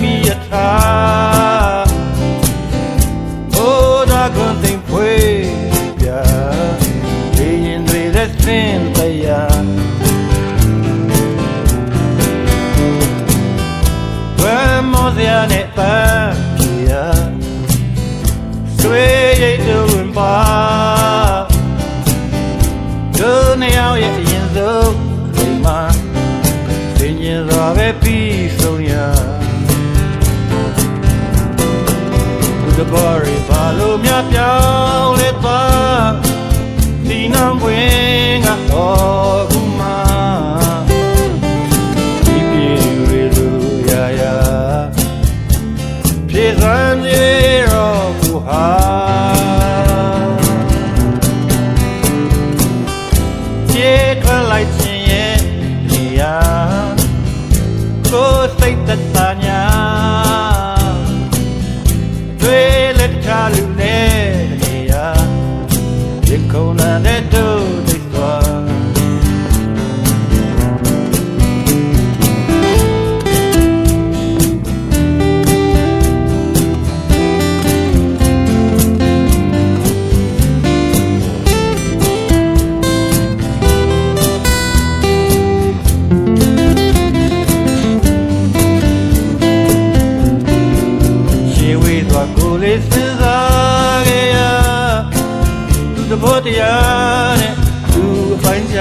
mi atha Oh da con tem pue pia Le yin dre le thin ta ya Wa mo dia ne pa pia Sui ye do in ba လို့မြပြ လူနဲ့တနေရာရင်ကုန်တဲ့ ဘောတရားနဲ့သူအပိုင်းချ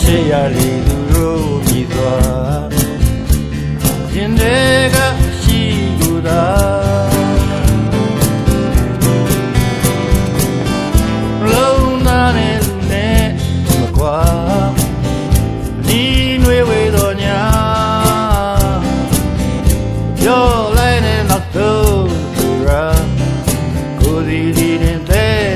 ရှေ့ရလေသူတို့မြည်သွားရင်တွေကရှိသူသာ သည်ဒီနဲ့